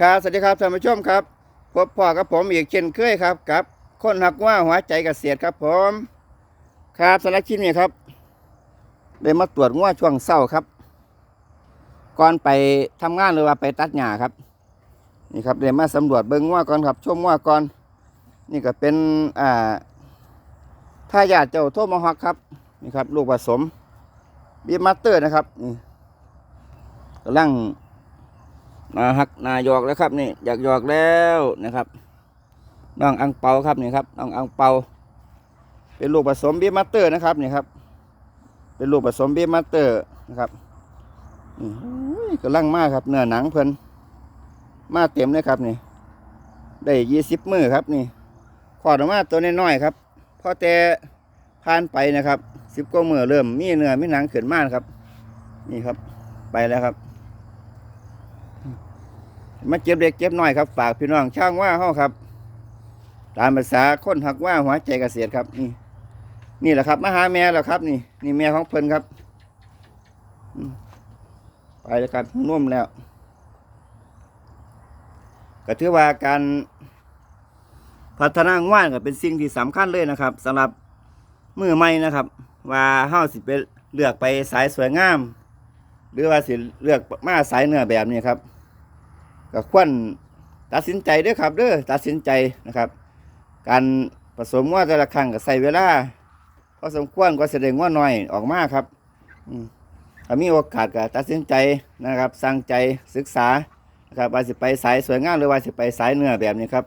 ครับสวัสดีครับท่านผู้ชมครับ พบพ่อกับผมอีกเช่นเคยครับกับคนหักว่าหัวใจกเกษตรครับผมครับสำหรับคลิปนี้ครับได้มาตรวจงัวช่วงเศร้าครับ ก่อนไปทำงานหรือว่าไปตัดหญ้าครับ นี่ครับได้มาสำรวจเบิ้งงัวก่อนครับชมงัวก่อน นี่ก็เป็นอ่าทายาทเจ้าโทมฮอกครับนี่ครับ ลูกผสมบีมาสเตอร์นะครับนี่กำลัง นาหักนายอกแล้วครับนี่อยากหยอกแล้วนะครับน้องอังเปาครับนี่ครับน้องอังเปา เป็นลูกผสมเบียมาเตอร์นะครับนี่ครับเป็นลูกผสมเบียมาเตอร์นะครับนี่โอ้ยกำลังมากครับเนื้อหนังเพิ่นมาเต็มเลยครับนี่ ได้ยี่สิบมือครับนี่ขอดออกมาตัวน้อยๆครับพอแต่ผ่านไปนะครับสิบกว่ามือเริ่มมีเนื้อมีหนังขึ้นมากครับ นี่ครับ ไปแล้วครับ มาเจ็บเด็กเจ็บน้อยครับฝากพี่น้องช่างว่าเฮาครับ ตามภาษาคนหักว่าหัวใจเกษตรครับนี่ นี่แหละครับมาหาแม่แล้วครับ นี่ นี่แม่ของเพิ่นครับไปแล้วครับนุ่มแล้วก็ถือว่าการพัฒนาง่านก็เป็นสิ่งที่สำคัญเลยนะครับสำหรับมือใหม่นะครับ ว่าเฮาสิไปเลือกไปสายสวยงาม หรือว่าสิเลือกมาสายเนื้อแบบนี้ครับ ก็ควรตัดสินใจด้วยครับเด้อตัดสินใจนะครับ การผสมว่าแต่ละครั้งก็ใส่เวลาพอสมควรก็แสดงว่าน้อยออกมาครับถ้ามีโอกาสก็ตัดสินใจนะครับสร้างใจศึกษานะครับว่าสิไปสายสวยงามหรือว่าสิไปสายเนื้อแบบนี้ครับ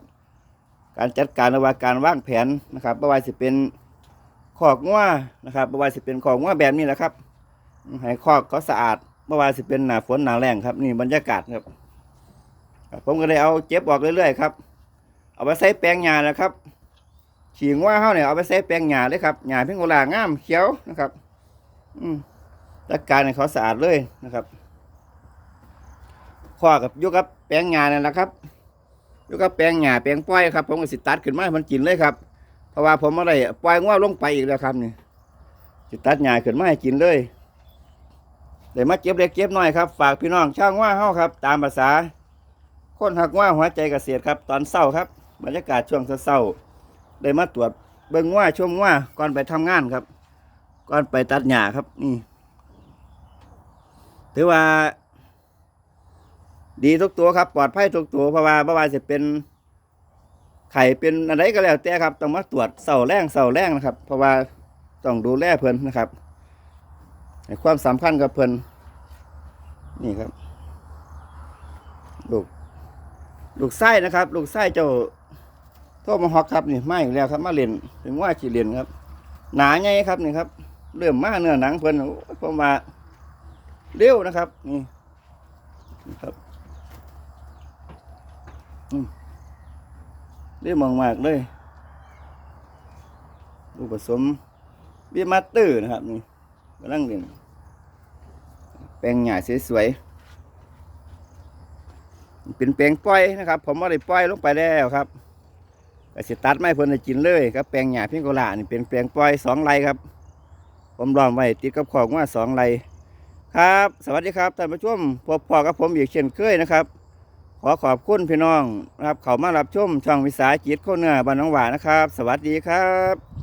การจัดการรือว่าการวางแผนนะครับไม่ว่าสิเป็นขอกงัวนะครับไม่ว่าสิเป็นขอกงัวแบบนี้แหละครับให้ขอกเขาสะอาดไม่ว่าสิเป็นหนาฝนหนาแรงครับ นี่บรรยากาศครับ ผมก็เลยเอาเจ็บออกเรื่อยๆครับ เอาไปใส่แปลงหญ้านะครับฉีงว่าเฮาเนี่ยเอาไปใส่แปลงหญ้าเลยครับหญ้าเพิ่งโกลางามเขียวนะครับ อืมจัดการเขาสะอาดเลยนะครับข้อกับยุกับแปลงหญ้านั่นแหละครับยุกับแปลงหญ้าแปลงป้อยครับ ผมก็สิตัดขึ้นมาให้มันกินเลยครับ เพราะว่าผมไม่ได้ปล่อยง้อลงไปอีกแล้วครับนี่สิตัดหญ้าขึ้นมาให้กินเลยเดี๋ยวมาเก็บเล็กเก็บน้อยครับ ฝากพี่น้องช่างว่าเฮาครับ ตามภาษา คนหักว่าหัวใจเกษตรครับ ตอนเศร้าครับ บรรยากาศช่วงเศร้าได้มาตรวจเบิ่งว่าช่วงว่าก่อนไปทำงานครับ ก่อนไปตัดหญ้าครับนี่ถือว่า ดีทุกตัวครับ ปลอดภัยทุกตัวเพราะว่าบ่ว่าจะเป็นไข่เป็นอะไรก็แล้วแต่ครับ ต้องมาตรวจเสาแรงเสาแรงนะครับ เพราะว่าต้องดูแลเพิ่นนะครับความสำคัญกับเพิ่นนี่ครับลูก ลูกไส้นะครับ ลูกไส้เจ้าโทมาฮอกครับนี่มาอีกแล้วครับ มาเล่นถึงว่าขีเล่นครับ หนาไงครับนี่ครับ เริ่มมาเนื้อหนังเพิ่นโอ้ยผมว่าเร็วนะครับนี่ครับอืมเร็วมากเลยลูกผสมเบียมาสเตอร์นะครับนี่กำลังเล่นแปลงหญ้าสวยๆ เป็นแปลงปล่อยนะครับ ผมไม่ได้ปล่อยลงไปแล้วครับก็สิตัดไม้เพิ่นให้กินเลยครับแปลงหญ้าพิงโกลานี่เป็นแปลงปล่อยสองไรครับ ผมล้อมไว้ติดกับของว่าสองไรครับ สวัสดีครับท่านผู้ชมพบพอกับผมอีกเช่นเคยนะครับ ขอขอบคุณพี่น้องนะครับ เขามารับชมช่องวิสาหกิจโคเนื้อบ้านน้องหวานนะครับ สวัสดีครับ